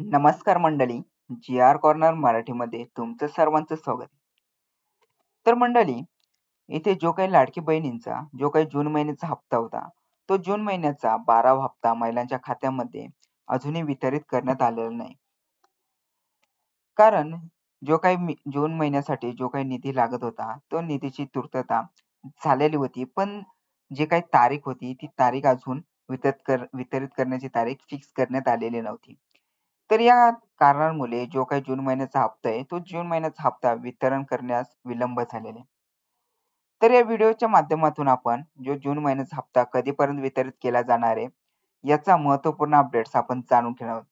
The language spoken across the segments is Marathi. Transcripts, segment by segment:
नमस्कार मंडळी जी आर कॉर्नर मराठीमध्ये तुमचं सर्वांचं स्वागत तर मंडळी इथे जो काही लाडकी बहिणींचा जो काही जून महिन्याचा हप्ता होता तो जून महिन्याचा बारावा हप्ता महिलांच्या खात्यामध्ये अजूनही वितरित करण्यात आलेला नाही. कारण जो काही जून महिन्यासाठी जो काही निधी लागत होता तो निधीची तूर्तता झालेली होती पण जी काही तारीख होती ती तारीख अजून वितरित कर वितरित करण्याची तारीख फिक्स करण्यात आलेली नव्हती. तर या कारणांमुळे जो काही जून महिन्याचा हप्ता आहे तो जून महिन्याचा हप्ता वितरण करण्यास विलंब झालेला तर या व्हिडिओच्या माध्यमातून आपण जो जून महिन्याचा हप्ता कधीपर्यंत वितरित केला जाणार आहे याचा महत्त्वपूर्ण अपडेट्स आपण जाणून घेणार आहोत.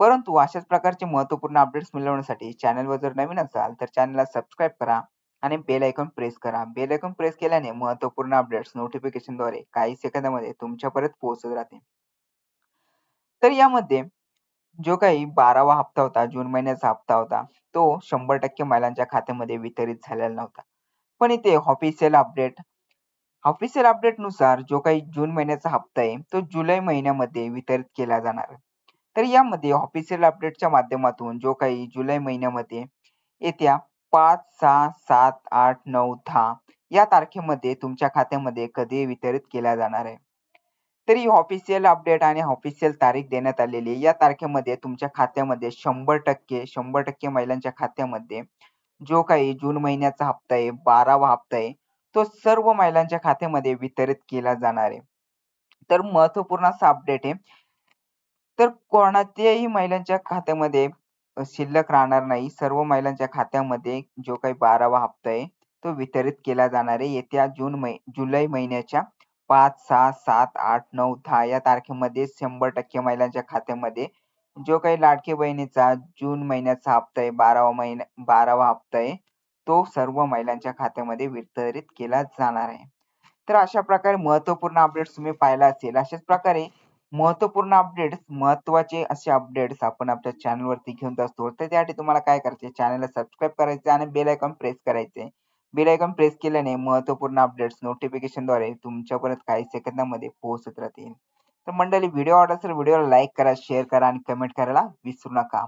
परंतु अशाच प्रकारचे महत्त्वपूर्ण अपडेट्स मिळवण्यासाठी चॅनलवर जर नवीन असाल तर चॅनलला सबस्क्राईब करा आणि बेल आयकॉन प्रेस करा. बेल आयकॉन प्रेस केल्याने महत्त्वपूर्ण अपडेट्स नोटिफिकेशनद्वारे काही सेकंदामध्ये तुमच्यापर्यंत पोहोचत राहते तर यामध्ये जो काही बारावा हप्ता होता जून महिन्याचा हप्ता होता तो शंभर टक्के महिलांच्या खात्यामध्ये वितरित झालेला नव्हता. पण इथे ऑफिशियल अपडेट ऑफिशियल अपडेटनुसार जो काही जून महिन्याचा हप्ता आहे तो जुलै महिन्यामध्ये वितरित केला जाणार तर यामध्ये ऑफिशियल अपडेटच्या माध्यमातून जो काही जुलै महिन्यामध्ये येत्या पाच सहा सात आठ नऊ दहा या तारखेमध्ये तुमच्या खात्यामध्ये कधी वितरित केला जाणार आहे? तरी ऑफिशियल अपडेट आणि ऑफिशियल तारीख देण्यात आलेली या तारखेमध्ये तुमच्या खात्यामध्ये शंभर टक्के शंभर टक्के महिलांच्या खात्यामध्ये जो काही जून महिन्याचा हप्ता आहे बारावा हप्ता आहे तो सर्व महिलांच्या खात्यामध्ये वितरित केला जाणार आहे. तर महत्त्वपूर्ण असा अपडेट आहे. तर कोणत्याही महिलांच्या खात्यामध्ये शिल्लक राहणार नाही. सर्व महिलांच्या खात्यामध्ये जो काही बारावा हप्ता आहे तो वितरित केला जाणार आहे. येत्या जून मै जुलै महिन्याच्या पाच सहा सात आठ नऊ दहा या तारखेमध्ये शंभर टक्के महिलांच्या खात्यामध्ये जो काही लाडकी बहिणीचा जून महिन्याचा हप्ता आहे बारावा महिना बारावा हप्ता आहे तो सर्व महिलांच्या खात्यामध्ये वितरित केला जाणार आहे. तर अशा प्रकारे महत्त्वपूर्ण अपडेट्स तुम्ही पाहिला असेल अशाच प्रकारे महत्त्वपूर्ण अपडेट्स महत्त्वाचे असे अपडेट्स आपण आपल्या चॅनलवरती घेऊन असतो. तर त्यासाठी तुम्हाला काय करायचे चॅनलला सबस्क्राईब करायचे आणि बेल आयकॉन प्रेस करायचे बेल आयकॉन प्रेस केल्याने महत्त्वपूर्ण अपडेट्स नोटिफिकेशनद्वारे तुमच्यापर्यंत काही सेकंदामध्ये पोहोचत राहतील. तर मंडळी व्हिडिओ आवडला तर व्हिडिओला लाईक करा शेअर करा आणि कमेंट करायला विसरू नका.